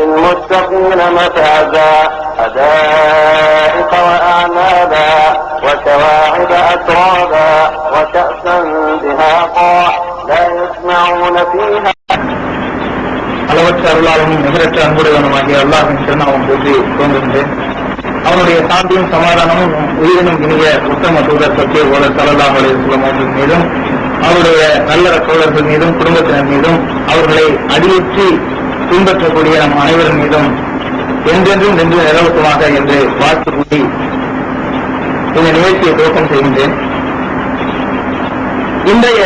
للمتقين مفازا حدائق وأعنابا وكواعب أترابا وكأسا دهاقا لا يسمعون فيها அளவற்ற அருளாளனும் நிகரற்ற அன்புடையவனுமாகிய அல்லாஹின் திருநாமம் போற்றி தோன்றுகின்றேன் அவனுடைய சாந்தியும் சமாதானமும் உயிரினும் இனிய உத்தம தூதர் சத்திய போதர் சலல்லாம் அலையம் அவர்கள் மீதும் அவருடைய நல்லற தோழர்கள் மீதும் குடும்பத்தினர் மீதும் அவர்களை அடியுற்றி பின்பற்றக்கூடிய நம் அனைவரின் மீதும் என்றென்றும் நின்று நிலவட்டுமாக என்று வாழ்த்து கூறி இந்த நிகழ்ச்சியை துவக்கம் செய்கின்றேன். இன்றைய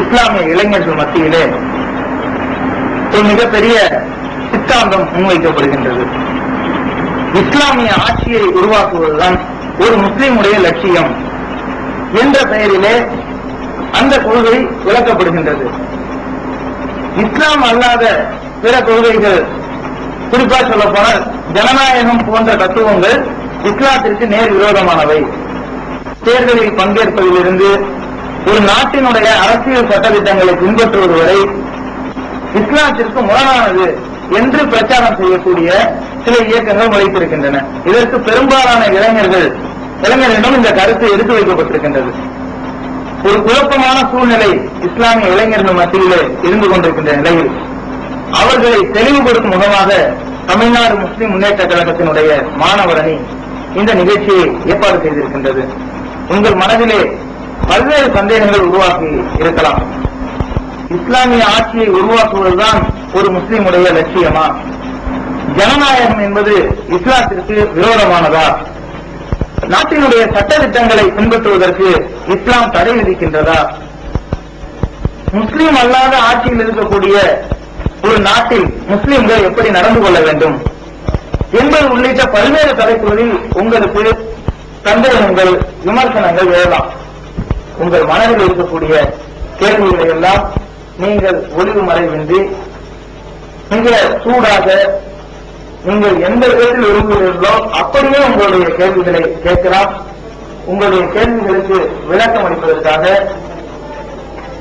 இஸ்லாமிய இளைஞர்கள் மத்தியிலே ஒரு மிகப்பெரிய சித்தாந்தம் முன்வைக்கப்படுகின்றது. இஸ்லாமிய ஆட்சியை உருவாக்குவதுதான் ஒரு முஸ்லிமுடைய லட்சியம் என்ற பெயரிலே அந்த கொள்கை விளக்கப்படுகின்றது. இஸ்லாம் அல்லாத பிற கொள்கைகள். குறிப்பா சொல்ல போனால் ஜனநாயகம் போன்ற தத்துவங்கள் இஸ்லாத்திற்கு நேர் விரோதமானவை. தேர்தலில் பங்கேற்பதிலிருந்து ஒரு நாட்டினுடைய அரசியல் சட்டத்திட்டங்களை பின்பற்றுவது வரை இஸ்லாத்திற்கு முரணானது என்று பிரச்சாரம் செய்யக்கூடிய சில இயக்கங்கள் முளைத்திருக்கின்றன. இதற்கு பெரும்பாலான இளைஞர்கள் இளைஞர்களிடம் இந்த கருத்து எடுத்து வைக்கப்பட்டிருக்கின்றது. ஒரு குழப்பமான சூழ்நிலை இஸ்லாமிய இளைஞர்கள் மத்தியிலே இருந்து கொண்டிருக்கின்ற நிலையில் அவர்களை தெளிவுபடுத்தும் முகமாக தமிழ்நாடு முஸ்லிம் முன்னேற்ற கழகத்தினுடைய மாணவர் அணி இந்த நிகழ்ச்சியை ஏற்பாடு செய்திருக்கின்றது. உங்கள் மனதிலே பல்வேறு சந்தேகங்கள் உருவாக்கி இருக்கலாம். இஸ்லாமிய ஆட்சியை உருவாக்குவதுதான் ஒரு முஸ்லிமுடைய லட்சியமா? ஜனநாயகம் என்பது இஸ்லாத்திற்கு விரோதமானதா? நாட்டினுடைய சட்டத்திட்டங்களை பின்பற்றுவதற்கு இஸ்லாம் தடை விதிக்கின்றதா? முஸ்லீம் அல்லாத ஆட்சியில் இருக்கக்கூடிய ஒரு நாட்டில் முஸ்லிம்கள் எப்படி நடந்து கொள்ள வேண்டும்? என்பது உள்ளிட்ட பல்வேறு தலைப்புகளில் உங்களுக்கு சந்தேகங்கள் விமர்சனங்கள் எழலாம் உங்கள் மனதில் இருக்கக்கூடிய கேள்விகளை எல்லாம் நீங்கள் ஒளிவு மறைவின்றி மிக சூடாக நீங்கள் எந்த விதத்தில் விரும்புகிறீர்களோ அப்படியே உங்களுடைய கேள்விகளை கேட்கலாம். உங்களுடைய கேள்விகளுக்கு விளக்கம் அளிப்பதற்காக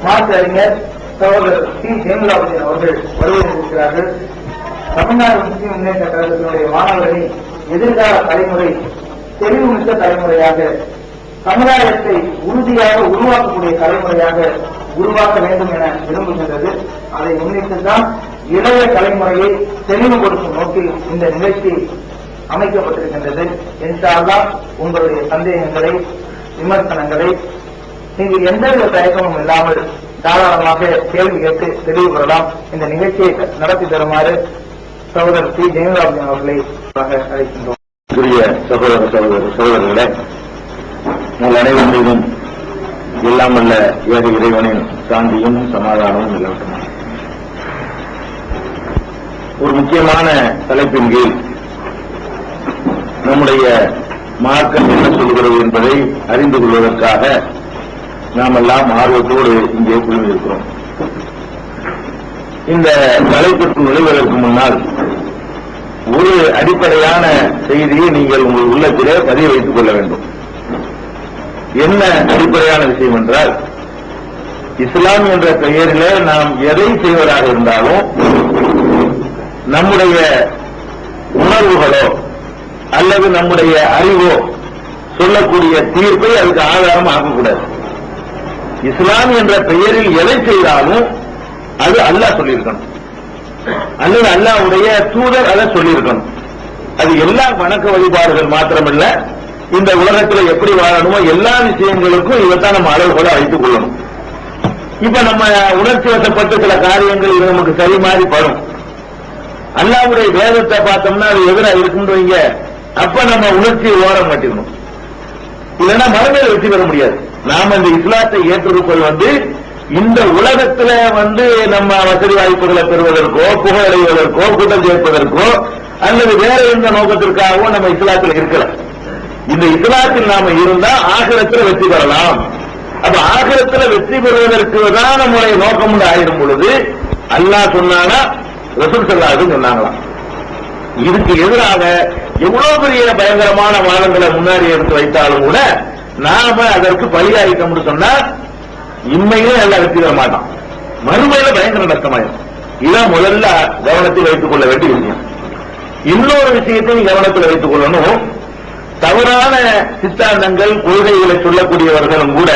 மாற்று அறிஞர் சகோதரர் சி. ஜெயலலிதாபதியின் அவர்கள் வருவதற்கிறார்கள் தமிழ்நாடு முஸ்லிம் முன்னேற்ற கழகத்தினுடைய மாணவர்களை எதிர்கால தலைமுறை தெளிவுமிக்க தலைமுறையாக சமுதாயத்தை உறுதியாக உருவாக்கக்கூடிய தலைமுறையாக உருவாக்க வேண்டும் என விரும்புகின்றது. அதை முன்னிட்டுதான் இளைய தலைமுறையை தெளிவுபடுத்தும் நோக்கில் இந்த நிகழ்ச்சி அமைக்கப்பட்டிருக்கின்றது. என்றால்தான் உங்களுடைய சந்தேகங்களை விமர்சனங்களை நீங்கள் எந்தவித தயக்கமும் இல்லாமல் தாராளமாக கேள்வி கேட்டு தெளிவு பெறலாம் இந்த நிகழ்ச்சியை நடத்தி தருமாறு சகோதரர் சி ஜெயலலிதா அவர்களை அழைக்கின்றோம். சகோதர சகோதர சகோதரர்களே உங்கள் அனைவரும் எல்லாம் ஏக இறைவனின் சாந்தியும் சமாதானமும் நிலவட்டும் ஒரு முக்கியமான தலைப்பின் கீழ் நம்முடைய மார்க்கம் என்ன சொல்கிறது என்பதை அறிந்து கொள்வதற்காக நாம் எல்லாம் ஆர்வத்தோடு இங்கே குழுமியிருக்கிறோம் இந்த தலைப்பிற்கு நுழைவதற்கு முன்னால் ஒரு அடிப்படையான செய்தியை நீங்கள் உங்கள் உள்ளத்திலே பதிய வைத்துக் கொள்ள வேண்டும். என்ன அடிப்படையான விஷயம் என்றால் இஸ்லாம் என்ற பெயரிலே நாம் எதை செய்வதாக இருந்தாலும் நம்முடைய உணர்வுகளோ அல்லது நம்முடைய அறிவோ சொல்லக்கூடிய தீர்ப்பை அதுக்கு ஆதாரம் ஆகக்கூடாது இஸ்லாம் என்ற பெயரில் எதை செய்தாலும் அது அல்லாஹ் சொல்லியிருக்கணும். அல்லது அல்லாவுடைய தூதர் அதை சொல்லியிருக்கணும். அது எல்லா வணக்க வழிபாடுகள் மாத்திரமல்ல இந்த உலகத்தில் எப்படி வாழணுமோ எல்லா விஷயங்களுக்கும் இதைத்தான் நம்ம அளவுகளை வைத்துக் கொள்ளணும். இப்ப நம்ம உணர்ச்சி வசப்பட்ட சில காரியங்கள் இது நமக்கு சரி மாறி படும். அல்லாவுடைய வேதத்தை பார்த்தோம்னா அது எதிராக இருக்குன்னு அப்ப நம்ம உணர்ச்சியை ஓரம் கட்டிக்கணும் இல்லைன்னா மறுமையில வெற்றி பெற முடியாது. நாம் இந்த இஸ்லாத்தை ஏற்றுக்கொள் வந்து இந்த உலகத்துல வந்து நம்ம வசதி வாய்ப்புகளை பெறுவதற்கோ புகழடைவதற்கோ கூட்டம் சேர்ப்பதற்கோ அல்லது வேற எந்த நோக்கத்திற்காகவோ நம்ம இஸ்லாத்தில் இருக்கல இந்த இஸ்லாத்தில் நாம இருந்தா ஆகலத்தில் வெற்றி பெறலாம். அப்ப ஆகிரத்துல வெற்றி பெறுவதற்கு தான் நம்முடைய நோக்கம் ஆயிடும் பொழுது அல்லாஹ் சொன்னானா ரசூல் சல்லாஹும் சொன்னாங்களாம். இதுக்கு எதிராக எவ்வளவு பெரிய பயங்கரமான வாதங்களை முன்னாடி எடுத்து வைத்தாலும் கூட நாம அதற்கு பலியாயிட்டோம்னு சொன்னா இம்மையிலே நல்லா வெற்றி பெற மாட்டான். மறுமையில பயங்கர நஷ்டமாயிடும் இதான் முதல்ல கவனத்தில் வைத்துக் கொள்ள வேண்டிய விஷயம். இன்னொரு விஷயத்தையும் கவனத்தில் வைத்துக் கொள்ளணும். தவறான சித்தாந்தங்கள் கொள்கைகளை சொல்லக்கூடியவர்களும் கூட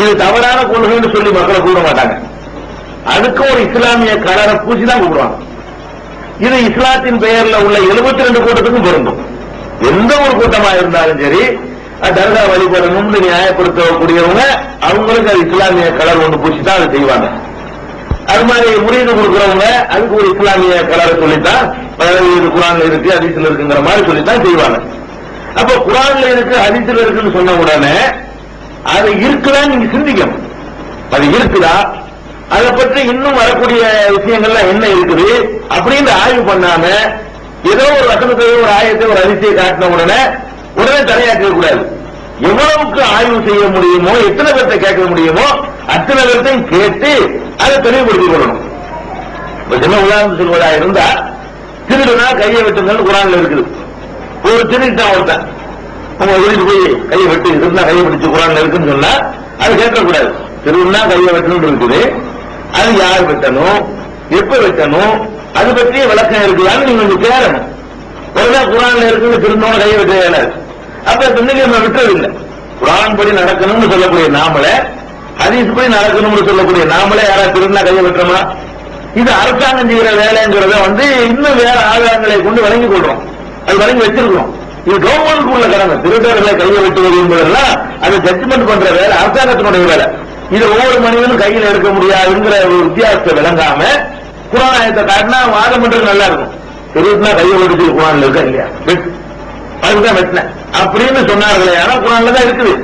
இது தவறான கொள்கைன்னு சொல்லி மக்களை கூட மாட்டாங்க. அதுக்கு ஒரு இஸ்லாமிய கலரை பூசி தான் கூப்பிடுவாங்க. இது இஸ்லாத்தின் பெயர்ல உள்ள 72 ரெண்டு கூட்டத்துக்கும் பொருந்தும். எந்த ஒரு கூட்டமா இருந்தாலும் சரி தர்கா வழிபடணும்னு நியாயப்படுத்தக்கூடியவங்க அவங்களுக்கு அது இஸ்லாமிய கலர் ஒன்று பூசி தான் அதை செய்வாங்க. அது மாதிரி முறியீடு கொடுக்குறவங்க அதுக்கு ஒரு இஸ்லாமிய கலரை சொல்லித்தான் இது குரான்ல இருக்கு ஹதீஸ்ல இருக்குங்கிற மாதிரி சொல்லித்தான் செய்வாங்க. அப்ப குரான்ல இருக்கு ஹதீஸ்ல இருக்குன்னு சொன்ன உடனே அது இருக்குதான் நீங்க சிந்திக்கணும். அது இருக்குதா? அதை பற்றி இன்னும் வரக்கூடிய விஷயங்கள்லாம் என்ன இருக்குது? அப்படின்னு ஆய்வு பண்ணாம ஏதோ ஒரு வசனத்தையோ ஒரு ஆயத்தை ஒரு அதிசயை காட்டின உடனே உடனே தலையாக்க கூடாது. எவ்வளவுக்கு ஆய்வு செய்ய முடியுமோ எத்தனை பேர்த்த கேட்க முடியுமோ அத்தனை பேர்த்தையும் கேட்டு அதை தெளிவுபடுத்திக் கொள்ளணும். இப்ப சின்ன உதாரணம் சொல்வதா இருந்தா திருடுனா கையை வெட்டுங்கள் குரான்ல இருக்குது. ஒரு திருட்டான் ஒருத்தன் உங்க வீட்டு போய் கையை வெட்டு இருந்தா கையை பிடிச்சு குரான்ல இருக்குன்னு சொன்னா அது கேட்கக்கூடாது. திருடுனா கையை வெட்டணும் இருக்குது. அது யார் வெட்டணும்? எப்ப வெட்டணும்? அது பற்றிய விளக்கம் இருக்குதான்னு நீங்க கொஞ்சம் கேட்கணும் குரான்ல இருக்குன்னு திருந்தோட கையை வெட்ட இயலாது அப்ப இன்னைக்கு நம்ம விட்டுறதில்லை. குரான் படி நடக்கணும்னு சொல்லக்கூடிய நாமள ஹதீஸ் படி நடக்கணும்னு சொல்லக்கூடிய நாமளே யாராவது திருநா கையை வெட்டுறோமா? இது அரசாங்கம் செய்கிற வேலைங்கிறத வந்து இன்னும் வேற ஆதாரங்களை கொண்டு வழங்கி கொள்றோம். அது வழங்கி வச்சிருக்கிறோம். இது கவர்மெண்ட் உள்ள கடமை. திருடர்களை கையை வெட்டுவது என்பதெல்லாம் அது ஜட்ஜ்மெண்ட் பண்ற வேலை அரசாங்கத்தினுடைய வேலை. இது ஒவ்வொரு மனிதனும் கையில் எடுக்க முடியாதுங்கிற ஒரு வித்தியாசத்தை விளங்காம குரானாயத்தை காட்டினா வாதம் பண்றது நல்லா இருக்கும். திருட்டுனா கையை வெட்டுச்சு குரான் இருக்கா இல்லையா? அதுதான் வெட்டினேன் அப்படின்னு சொன்னார்களே ஆனா குரான்ல தான் இருக்குது.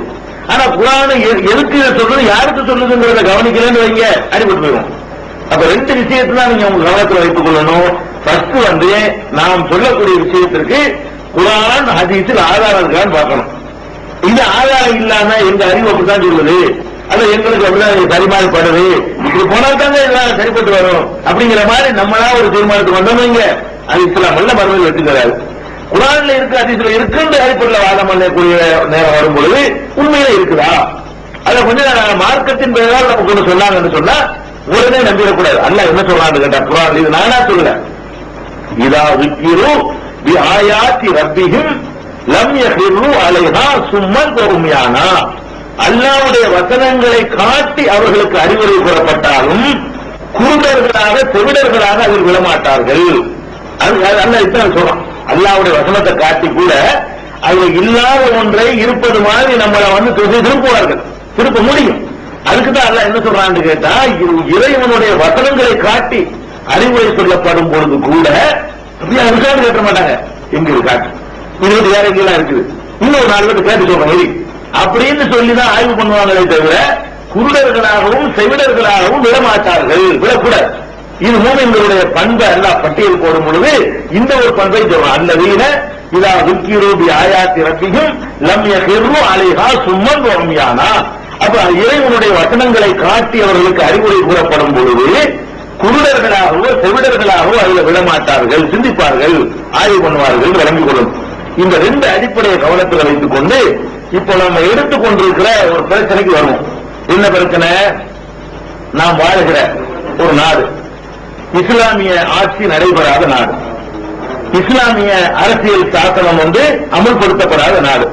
ஆனா குரான் எதுக்கு சொல்றது யாருக்கு சொல்லுதுங்கிறத கவனிக்கலன்னு வைங்க. அடிபட்டு போயிடும் அப்ப ரெண்டு விஷயத்தை தான் நீங்க உங்க கவனத்தில் வைத்துக் கொள்ளணும். ஃபர்ஸ்ட் வந்து நாம் சொல்லக்கூடிய விஷயத்திற்கு குரான் ஹதீஸில் ஆதாரம் இருக்கான்னு பார்க்கணும். இந்த ஆதாரம் இல்லாம எங்க அறிவு அப்படித்தான் சொல்லுது. அது எங்களுக்கு அப்படிதான் சரிமாறுபடுது இப்படி போனால் தாங்க எல்லாம் சரிப்பட்டு வரும். அப்படிங்கிற மாதிரி நம்மளா ஒரு தீர்மானத்துக்கு வந்தோம் இங்க அது இஸ்லாம் மறுபடியும் மறுமையில் வெட்டுகிறாரு குரான்ல இருக்கு அதிசயம் இருக்குன்ற அடிப்படையில் வாதம் பண்ணக்கூடிய நேரம் வரும் பொழுது உண்மையில இருக்குதா? அதை கொஞ்சம் நான் மார்க்கத்தின் பெயரால் நமக்கு ஒண்ணு சொன்னாங்கன்னு சொன்னா உடனே நம்பிடக்கூடாது. அல்ல என்ன சொல்றான்னு கேட்டா குரான் இது நானா சொல்லல இதா விக்கிரு பி ஆயாத்தி ரப்பிஹிம் லம் யஹிரு அலைஹா சும்மன் பொறுமையானா அல்லாவுடைய வசனங்களை காட்டி அவர்களுக்கு அறிவுரை கூறப்பட்டாலும் குருடர்களாக செவிடர்களாக அதில் விடமாட்டார்கள். அது அது அல்ல இதுதான் சொல்றான். அல்லாவுடைய வசனத்தை காட்டி கூட அதுல இல்லாத ஒன்றை இருப்பது மாதிரி நம்மளை வந்து திருப்புவார்கள். திருப்ப முடியும். அதுக்கு தான் என்ன சொல்றான்னு கேட்டா இறைவனுடைய வசனங்களை காட்டி அறிவுரை சொல்லப்படும் பொழுது கூட அப்படியே விசாரணை கேட்ட மாட்டாங்க. எங்க இது இருபது வேற எங்கெல்லாம் இருக்குது. இன்னொரு நாலு பேர் கேட்டு சொல்றேன் அப்படின்னு சொல்லி தான் ஆய்வு பண்ணுவாங்களே தவிர குருடர்களாகவும் செவிடர்களாகவும் விடமாட்டார்கள். விடக்கூடாது. இது மூமின்களுடைய பண்பை எல்லாம் பட்டியல் போடும் பொழுது இந்த ஒரு பண்பை சொல்றோம் அந்த வீண இதா துக்கிரூபி ஆயாத்தி ரப்பியும் லம்ய யஹிரு அலைஹா சும்மன் ரம்யானா அப்ப இறைவனுடைய வசனங்களை காட்டி அவர்களுக்கு அறிவுரை கூறப்படும் பொழுது குருடர்களாகவோ செவிடர்களாகவோ அதில் விடமாட்டார்கள் சிந்திப்பார்கள் ஆய்வு பண்ணுவார்கள் விளங்கிக் கொள்ளும். இந்த ரெண்டு அடிப்படையை கவனத்தில் வைத்துக் கொண்டு இப்போ நம்ம எடுத்துக்கொண்டிருக்கிற ஒரு பிரச்சனைக்கு வருவோம். என்ன பிரச்சனை? நாம் வாழ்கிற ஒரு நாடு. இஸ்லாமிய ஆட்சி நடைபெறாத நாடு. இஸ்லாமிய அரசியல் சாசனம் வந்து அமல்படுத்தப்படாத நாடு.